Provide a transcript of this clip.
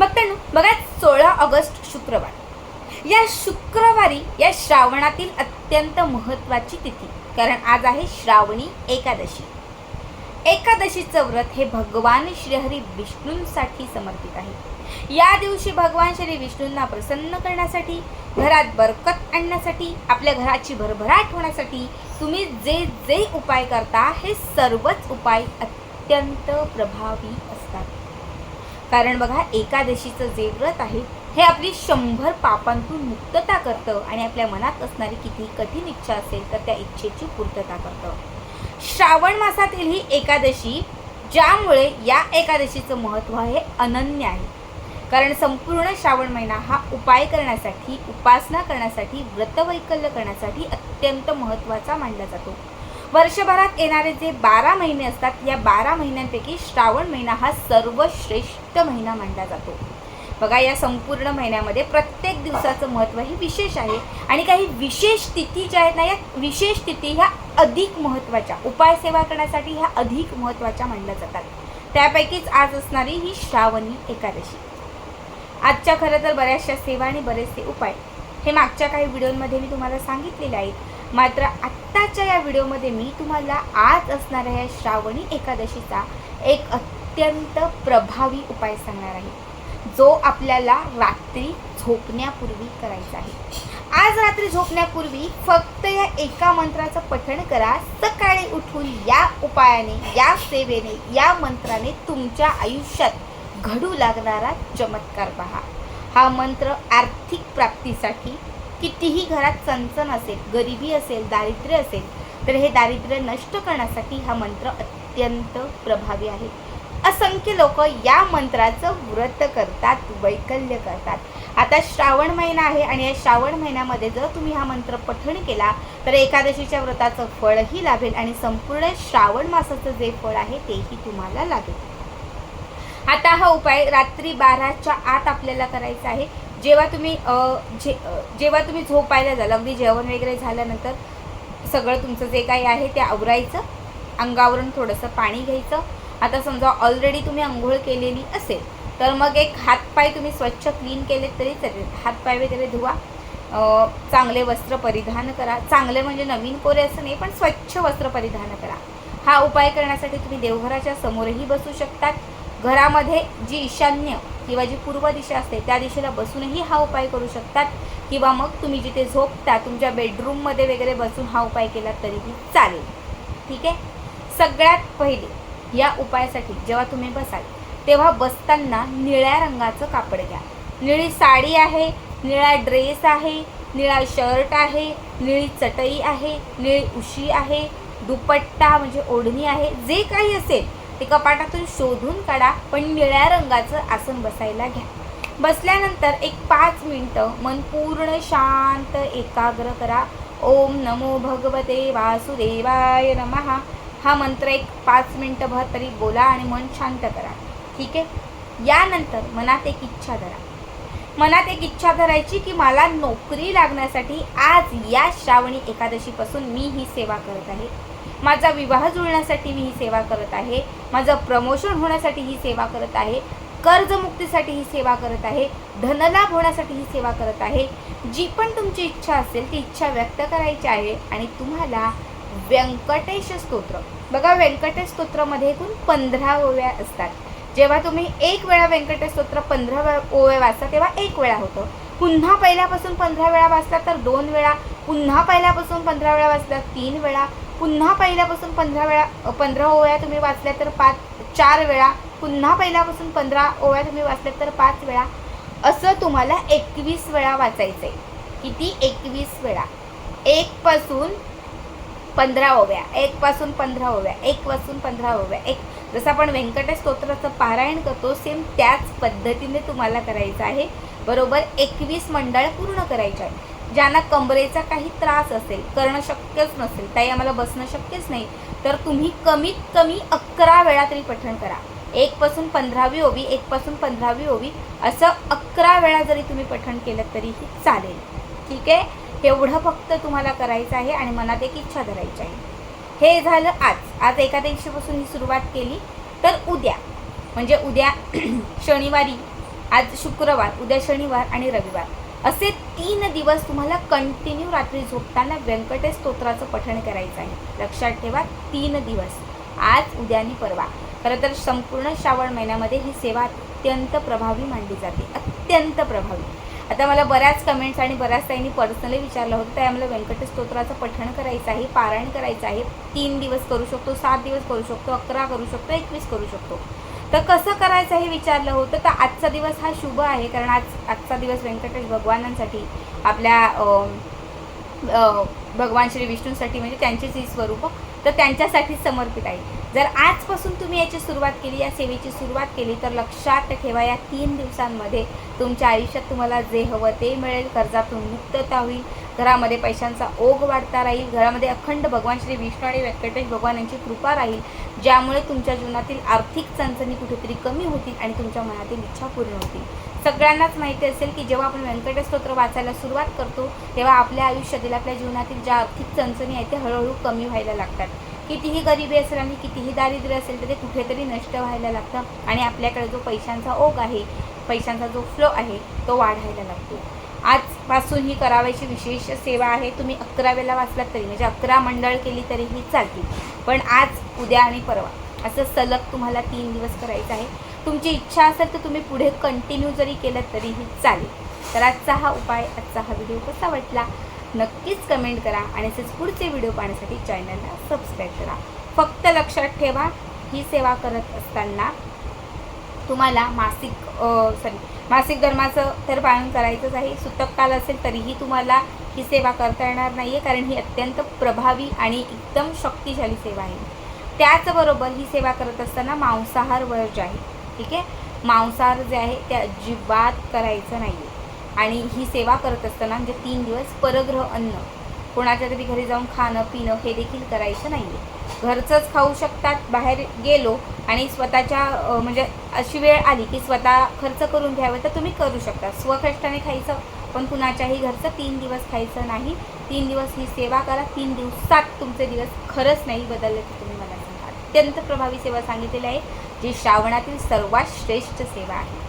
मग त्यानं बघा सोळा ऑगस्ट शुक्रवार. या शुक्रवारी या श्रावणातील अत्यंत महत्त्वाची तिथी कारण आज आहे श्रावणी एकादशी. एकादशीचं व्रत हे भगवान श्रीहरी विष्णूंसाठी समर्पित आहे. या दिवशी भगवान श्री विष्णूंना प्रसन्न करण्यासाठी घरात बरकत आणण्यासाठी आपल्या घराची भरभराट होण्यासाठी तुम्ही जे जे उपाय करता हे सर्वच उपाय अत्यंत प्रभावी असतात. कारण बघा एकादशीचं जे व्रत आहे हे आपली शंभर पापांतून मुक्तता करतं आणि आपल्या मनात असणारी किती कठीण इच्छा असेल तर त्या इच्छेची पूर्तता करतं. श्रावण मासातील ही एकादशी ज्यामुळे या एकादशीचं महत्त्व हे अनन्य आहे. कारण संपूर्ण श्रावण महिना हा उपाय करण्यासाठी उपासना करण्यासाठी व्रतवैकल्य करण्यासाठी अत्यंत महत्त्वाचा मानला जातो. वर्षभरात येणारे जे बारा महिने असतात या बारा महिन्यांपैकी श्रावण महिना हा सर्वश्रेष्ठ महिना मानला जातो. बघा या संपूर्ण महिन्यामध्ये प्रत्येक दिवसाचं महत्त्व हे विशेष आहे आणि काही विशेष तिथी ज्या आहेत ना या विशेष तिथी ह्या अधिक महत्त्वाच्या उपाय सेवा करण्यासाठी ह्या अधिक महत्त्वाच्या मानल्या जातात. त्यापैकीच आज असणारी ही श्रावणी एकादशी. आजच्या खरं तर बऱ्याचशा सेवा आणि बरेचसे उपाय. हे मागच्या काही व्हिडिओमध्ये मी तुम्हाला सांगितलेले आहेत. मात्र आत्ताच्या या व्हिडिओमध्ये मी तुम्हाला आज असणाऱ्या या श्रावणी एकादशीचा एक अत्यंत प्रभावी उपाय सांगणार आहे. जो आपल्याला रात्री झोपण्यापूर्वी करायचा आहे. आज रात्री झोपण्यापूर्वी फक्त या एका मंत्राचं पठण करा. सकाळी उठून या उपायाने या सेवेने या मंत्राने तुमच्या आयुष्यात घडू लागणारा चमत्कार पहा. हा मंत्र आर्थिक प्राप्तीसाठी कितीही घरात चणचण असेल गरिबी असेल दारिद्र्य असेल तर हे दारिद्र्य नष्ट करण्यासाठी हा मंत्र अत्यंत प्रभावी आहे. असंख्य लोक या मंत्राचं व्रत करतात वैकल्य करतात. आता श्रावण महिना आहे आणि या श्रावण महिन्यामध्ये जर तुम्ही हा मंत्र पठण केला तर एकादशीच्या व्रताचं फळही लाभेल आणि संपूर्ण श्रावण मासाचं जे फळ आहे तेही तुम्हाला लाभेल. आता हा उपाय रात्री बाराच्या आत आपल्याला करायचा आहे. जेव्हा तुम्ही जे जेव्हा तुम्ही झोपायला जाल अगदी जेवण वगैरे झाल्यानंतर सगळं तुमचं जे काही आहे ते आवरायचं अंगावरून थोडंसं पाणी घ्यायचं. आता समजा ऑलरेडी तुम्ही आंघोळ केलेली असेल तर मग एक हातपाय तुम्ही स्वच्छ क्लीन केले तरी चालेल. हातपाय वगैरे धुवा. चांगले वस्त्र परिधान करा. चांगले म्हणजे नवीन कोरे असं नाही पण स्वच्छ वस्त्र परिधान करा. हा उपाय करण्यासाठी तुम्ही देवघराच्या समोरही बसू शकतात. घरामध्ये जी ईशान्य किंवा जी पूर्व दिशा असते त्या दिशेला बसूनही हा उपाय करू शकतात. किंवा मग तुम्ही जिथे झोपता तुमच्या बेडरूममध्ये वगैरे बसून हा उपाय केला तरीही चालेल. ठीक आहे? सगळ्यात पहिले या उपायासाठी जेव्हा तुम्ही बसाल तेव्हा बसताना निळ्या रंगाचं कापड घ्या. निळी साडी आहे निळा ड्रेस आहे निळा शर्ट आहे निळी चटई आहे निळी उशी आहे दुपट्टा म्हणजे ओढणी आहे जे काही असेल ते कपाटातून शोधून काढा पण निळ्या रंगाचं आसन बसायला घ्या. बसल्यानंतर एक पाच मिनटं मन पूर्ण शांत एकाग्र करा. ओम नमो भगवते वासुदेवाय नमः. हा मंत्र एक पाच मिनटं भर तरी बोला आणि मन शांत करा. ठीक आहे? यानंतर मनात एक इच्छा धरा. मनात एक इच्छा धरायची की मला नोकरी लागण्यासाठी आज या श्रावणी एकादशीपासून मी ही सेवा करत आहे. माझा विवाह जुळण्यासाठी मी ही सेवा करत आहे. माझं प्रमोशन होण्यासाठी ही सेवा करत आहे. कर्जमुक्तीसाठी ही सेवा करत आहे. धनलाभ होण्यासाठी ही सेवा करत आहे. जी पण तुमची इच्छा असेल ती इच्छा व्यक्त करायची आहे आणि तुम्हाला व्यंकटेश स्तोत्र. बघा व्यंकटेश स्तोत्रामध्ये एकूण पंधरा ओव्या असतात. जेव्हा तुम्ही एक वेळा व्यंकटेश स्तोत्र पंधरा वेळा ओव्या वाचता तेव्हा एक वेळा होतं. पुन्हा पहिल्यापासून पंधरा वेळा वाचला तर दोन वेळा. पुन्हा पहिल्यापासून पंधरा वेळा वाचला तीन वेळा. पुन्हा पहिल्यापासून पंधरा वेळा पंधरा ओव्या तुम्ही वाचल्या तर पाच चार वेळा. पुन्हा पहिल्यापासून पंधरा ओव्या तुम्ही वाचल्या तर पाच वेळा. असं तुम्हाला एकवीस वेळा वाचायचं आहे किती? एकवीस वेळा. एकपासून पंधरा ओव्या. एकपासून पंधरा ओव्या. एकपासून पंधरा ओव्या. एक जसं आपण व्यंकटेश स्तोत्राचं पारायण करतो सेम त्याच पद्धतीने तुम्हाला करायचं आहे. बरोबर? एकवीस मंडळ पूर्ण करायचे आहे ज्यांना कमरेचा काही त्रास असेल करणं शक्यच नसेल ताई आम्हाला बसणं शक्यच नाही तर तुम्ही कमीत कमी अकरा वेळा तरी पठण करा. एकपासून पंधरावी ओवी एकपासून पंधरावी ओवी असं अकरा वेळा जरी तुम्ही पठण केलं तरीही चालेल. ठीक आहे? एवढं फक्त तुम्हाला करायचं आहे आणि मनात एक इच्छा धरायची आहे. हे झालं आज. आज एका दिवशीपासून ही सुरुवात केली तर उद्या. म्हणजे उद्या शनिवारी आज शुक्रवार उद्या शनिवार आणि रविवार. असे तीन दिवस तुम्हाला कंटिन्यू रात्री झोपताना व्यंकटेश स्तोत्राचं पठण करायचं आहे. लक्षात ठेवा तीन दिवस. आज उद्या आणि परवा. खरं तर संपूर्ण श्रावण महिन्यामध्ये ही सेवा अत्यंत प्रभावी मानली जाते. अत्यंत प्रभावी. आता मला बऱ्याच कमेंट्स आणि बऱ्याच ताईंनी पर्सनली विचारलं होतं त्या आम्हाला व्यंकटेश स्तोत्राचं पठण करायचं आहे पारायण करायचं आहे. तीन दिवस करू शकतो सात दिवस करू शकतो अकरा करू शकतो एकवीस करू शकतो. तर कसं करायचं हे विचारलं होतं. तर आजचा दिवस हा शुभ आहे. कारण आज आजचा दिवस व्यंकटेश भगवानांसाठी आपल्या भगवान श्री विष्णूंसाठी म्हणजे त्यांचेच ही स्वरूप. तर त्यांच्यासाठी समर्पित आहे. जर आजपासून तुम्ही याची सुरुवात केली या सेवेची सुरुवात केली तर लक्षात ठेवा या तीन दिवसांमध्ये तुमच्या आयुष्यात तुम्हाला जे हवं ते मिळेल. कर्जातून मुक्तता होईल. घरामध्ये पैशांचा ओघ वाढता राहील घरामध्ये अखंड भगवान श्री विष्णू आणि व्यंकटेश भगवान यांची कृपा राहील ज्यामुळे तुमच्या जीवनातील आर्थिक चणचणी कुठेतरी कमी होतील आणि तुमच्या मनातील इच्छा पूर्ण होतील. सगळ्यांनाच माहिती असेल की जेव्हा आपण व्यंकटेश स्तोत्र वाचायला सुरुवात करतो तेव्हा आपल्या आयुष्यातील आपल्या जीवनातील ज्या आर्थिक चणचणी आहेत ते हळूहळू कमी व्हायला लागतात. कितीही गरिबी असेल आणि कितीही दारिद्र्य असेल तर ते कुठेतरी नष्ट व्हायला लागतं आणि आपल्याकडे जो पैशांचा ओघ आहे पैशांचा जो फ्लो आहे तो वाढायला लागतो. आजपासून ही करावयाची विशेष सेवा आहे. तुम्ही अकरा वेळेला वाचलात तरी म्हणजे अकरा मंडळ केली तरीही चालतील. पण आज उद्या आणि परवा असं सलग तुम्हाला तीन दिवस करायचं आहे. तुमची इच्छा असेल तर तुम्ही पुढे कंटिन्यू जरी केलं तरीही चालेल. तर आजचा हा उपाय आजचा हा व्हिडिओ कसा वाटला? नक्कीच कमेंट करा आणि असेच पुढचे व्हिडिओ पाहण्यासाठी चॅनलला सबस्क्राईब करा. फक्त लक्षात ठेवा ही सेवा करत असताना तुम्हाला मासिक सॉरी मासिक धर्माचं तर पालन करायचंच आहे. सुतक काल असेल तरीही तुम्हाला ही सेवा करता येणार नाही आहे कारण ही अत्यंत प्रभावी आणि एकदम शक्तिशाली सेवा आहे. त्याचबरोबर ही सेवा करत असताना मांसाहार वर्ज आहे ठीक आहे? मांसाहार जे आहे ते अजिबात करायचं नाही आहे आणि ही सेवा करत असताना म्हणजे तीन दिवस परग्रह अन्न कोणाच्या तरी घरी जाऊन खाणं पिणं हे देखील करायचं नाही आहे घरचंच खाऊ शकतात बाहेर गेलो आणि स्वतःच्या म्हणजे अशी वेळ आली की स्वतः खर्च करून घ्यावं तर तुम्ही करू शकता. स्वकष्टाने खायचं पण कुणाच्याही घरचं तीन दिवस खायचं नाही. तीन दिवस ही सेवा करा तीन दिवसात तुमचे दिवस खरंच नाही बदलले तर तुम्ही मला सांगा. अत्यंत प्रभावी सेवा सांगितलेली आहे जी श्रावणातील सर्वात श्रेष्ठ सेवा आहे.